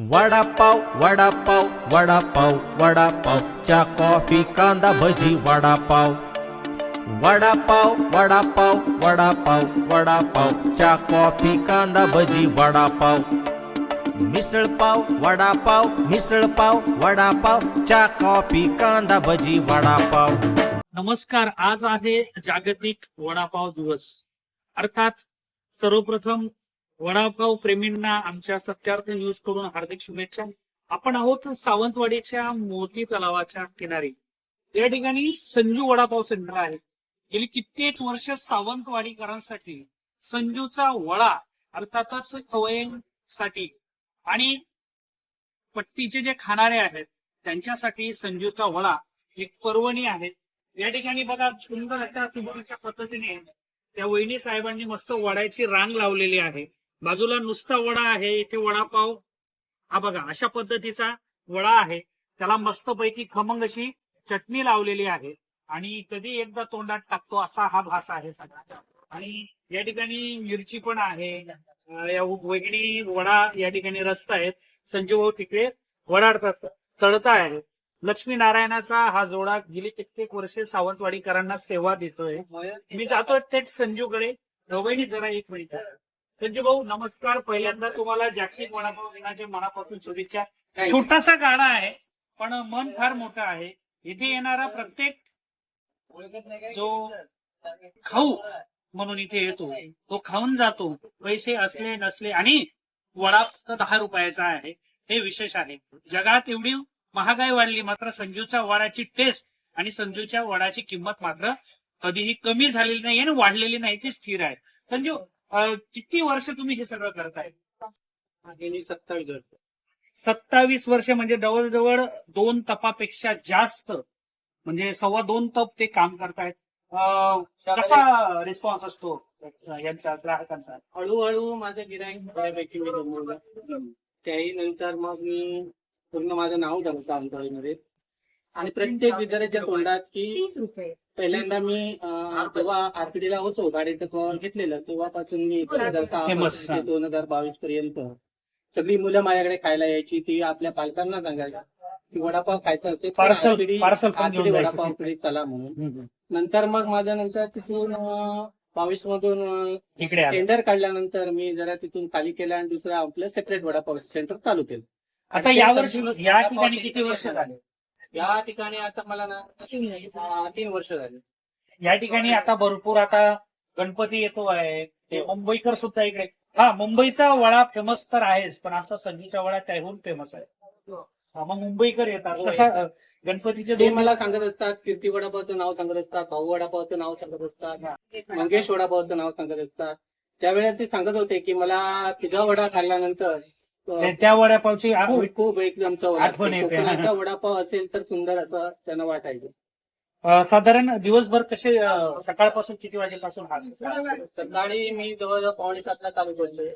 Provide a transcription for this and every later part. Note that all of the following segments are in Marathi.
वडापाव वडापाव वडापाव वडापाव. चा कॉफी कांदा भजी वडापाव. वडापाव वडापाव वडापाव वडापाव. चा कॉफी कांदा भजी वडापाव. मिसळपाव वडापाव मिसळपाव वडापाव. चा कॉफी कांदा भजी वडापाव. नमस्कार आज आहे जागतिक वडापाव दिवस. अर्थात सर्वप्रथम वडापाव प्रेमींना आमच्या सत्यार्थ न्यूजकडून हार्दिक शुभेच्छा. आपण आहोत सावंतवाडीच्या मोती तलावाच्या किनारी. या ठिकाणी संजू वडापाव सेंटर आहे. गेली कित्येक वर्ष सावंतवाडीकरांसाठी संजूचा वडा अर्थातच खवयसाठी आणि पट्टीचे जे खाणारे आहेत त्यांच्यासाठी संजूचा वडा एक पर्वणी आहे. या ठिकाणी बघा सुंदर अशा सुंदरच्या पद्धतीने त्या वहिनी साहेबांनी मस्त वड्याची रांग लावलेली आहे. बाजूला नुसता वडा आहे इथे वडापाव. हा बघा अशा पद्धतीचा वडा आहे. त्याला मस्तपैकी खमंग अशी चटणी लावलेली आहे. आणि कधी एकदा तोंडात टाकतो असा हा भास आहे सगळा आणि या ठिकाणी मिरची पण आहे. या वहिनी वडा या ठिकाणी रस्ता आहेत. संजीव भाऊ तिकडे वडा तळता आहे लक्ष्मी नारायणाचा हा जोडा गेली कित्येक वर्षे सावंतवाडीकरांना सेवा देतोय. मी जातो थेट संजूकडे. दोघांनी जरा एक मिनिट. संजू भाऊ नमस्कार. पहिल्यांदा तुम्हाला जागतिक वडापाव दिनाच्या मनापासून शुभेच्छा. छोटासा गाडा आहे पण मन फार मोठं आहे. इथे येणारा प्रत्येक जो खाऊ म्हणून इथे येतो तो खाऊन जातो. पैसे असले नसले आणि वडा फक्त दहा रुपयाचा आहे. हे विशेष आहे. जगात एवढी महागाई वाढली मात्र संजूच्या वडाची टेस्ट आणि संजूच्या वडाची किंमत मात्र कधीही कमी झालेली नाही आणि वाढलेली नाही ती स्थिर आहे. संजू किती वर्ष तुम्ही हे सगळं करताय? सत्तावीस वर्ष. सत्तावीस वर्ष म्हणजे जवळजवळ दोन तपापेक्षा जास्त म्हणजे सव्वा दोन तप ते काम करतायत. कसा रिस्पॉन्स असतो यांचा ग्राहकांचा? हळूहळू माझं गिराईक बऱ्यापैकी त्याही नंतर मग मी पूर्ण माझं नाव झालं सावंतवाडीमध्ये आणि प्रत्येक विद्यार्थ्याच्या तोंडात की पहिल्यांदा मी अं, जेव्हा आरपीडी ला होतो गाडीचं कव्हर घेतलेलं तेव्हापासून मी दोन हजार सहा Famous, हा. दोन हजार बावीस पर्यंत सगळी मुलं माझ्याकडे खायला यायची ती आपल्या पालकांना सांगायला. की वडापाव खायचा असेल तर Parcel- RPD parcel पण घेऊन RPD जायचं. वडापावकडे चला म्हणून. नंतर मग माझ्या नंतर तिथून बावीस मधून अं, इकडे आलं. टेंडर काढल्यानंतर मी जरा तिथून खाली केलं आणि दुसरं आपलं सेपरेट वडापाव सेंटर चालू केलं. आता या वर्षी या ठिकाणी किती वर्ष झाले? या ठिकाणी आता मला ना तीन अं, तीन वर्ष झाली. या ठिकाणी आता भरपूर आता गणपती येतो आहे. ते मुंबईकर सुद्धा इकडे. हा मुंबईचा वडा फेमस तर आहेच पण आता संधीचा वडा त्याहून फेमस आहे. हा, मग मुंबईकर येतात. कसा अ, गणपतीचे ते दोन मला सांगत असतात कीर्ती वडापावचं नाव सांगत असतात भाऊ वडापावचं नाव सांगत असतात मंगेश वडापावचं नाव सांगत असतात. त्यावेळेस ते सांगत होते की मला तुझा वडा खाल्ल्यानंतर ते- त्या वडापावची आ- खूप खूप एकदम चव लागते. आठवण येते. कोकणाचा वडापाव असेल तर सुंदर असं त्यांना वाटायचं. अ, साधारण दिवसभर कसे अ, सकाळपासून किती वाजेपासून हा सकाळी मी जवळजवळ पावणे सातला चालू करतोय.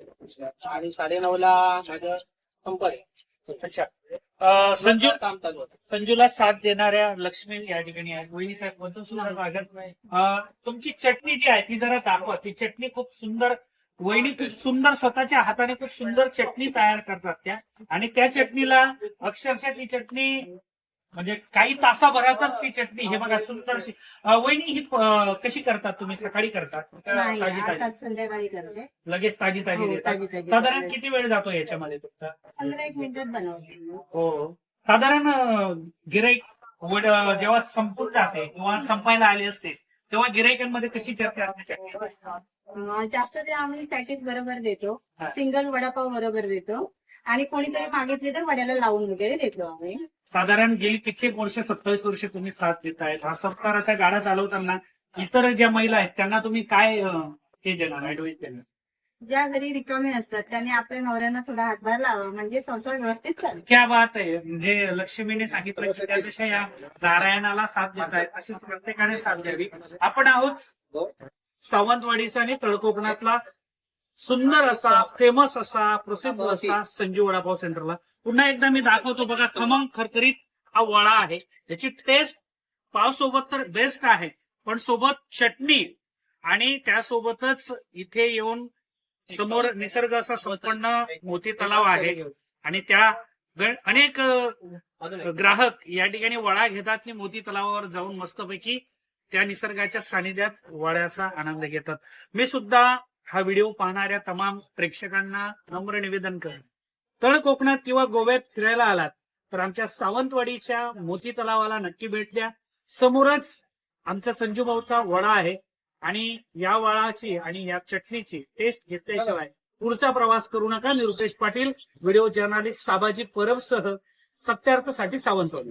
आणि साडेनऊ ला माझं कंपनी अच्छा. अ, संजू काम चालू होतं. संजूला साथ देणाऱ्या लक्ष्मी या ठिकाणी आहेत वहिनी साहेब मधून सुद्धा स्वागत अ, तुमची चटणी जी आहे ती जरा दाखवा. ती चटणी खूप सुंदर वहिनी खूप सुंदर स्वतःच्या हाताने खूप सुंदर चटणी तयार करतात त्या. आणि त्या चटणीला अक्षरशः ती चटणी म्हणजे काही तासाभरातच ती चटणी हे बघा सुंदर अशी अ, वहिनी ही अ, कशी करतात तुम्ही? सकाळी करतात? का नाही ताजी आता ताजी संध्याकाळी करते. लगेच ताजी ताजी हो, देतात. ताजी ताजी. साधारण. किती वेळ जातो याच्यामध्ये तुमचा? पंधरा एक मिनिटात बनवते हो. साधारण गिराईक जेव्हा संपून जाते किंवा संपायला आले असते तेव्हा गिराईकांमध्ये कशी चर्चा असते? अं, जास्त ते आम्ही पॅकेज बरोबर देतो. सिंगल वडापाव बरोबर देतो. आणि कोणीतरी मागितले तर वड्याला लावून वगैरे देतो आम्ही. साधारण गेली कित्येक वर्ष सत्तावीस वर्ष तुम्ही साथ देतायत? हा सत्काराचा गाडा चालवताना इतर ज्या महिला आहेत त्यांना तुम्ही काय हे देणार ऍडवाइस देणार? ज्या घरी रिकामे असतात त्यांनी आपल्या नवऱ्यांना थोडा हातभार लावा. म्हणजे संसार व्यवस्थित चालतो क्या बात आहे. म्हणजे लक्ष्मीने सांगितलं की त्यापेक्षा या नारायणाला साथ देत आहेत अशीच प्रत्येकाने साथ द्यावी. आपण आहोत सावंतवाडीचा आणि तळकोकणातला सुंदर असा फेमस असा प्रसिद्ध असा संजू वडापाव सेंटरला पुन्हा एकदा मी दाखवतो बघा खमंग खरखरीत हा वडा आहे. त्याची टेस्ट पाव सोबत तर बेस्ट आहे पण सोबत चटणी आणि त्यासोबतच इथे येऊन समोर निसर्ग असा संपन्न मोती तलाव आहे. आणि त्या अनेक ग्राहक या ठिकाणी वडा घेतात आणि मोती तलावावर जाऊन मस्तपैकी त्या निसर्गाच्या सानिध्यात वाड्याचा आनंद घेतात. मी सुद्धा हा व्हिडिओ पाहणाऱ्या तमाम प्रेक्षकांना नम्र निवेदन कर तळ कोकणात किंवा गोव्यात फिरायला आलात तर आमच्या सावंतवाडीच्या मोती तलावाला नक्की भेट द्या. समोरच आमचा संजू भाऊचा वडा आहे आणि या वडाची आणि या चटणीची टेस्ट घेतल्याशिवाय पुढचा प्रवास करू नका. निरुपेश पाटील व्हिडिओ जर्नालिस्ट साबाजी परबसह सत्यार्थसाठी सावंतवाडी.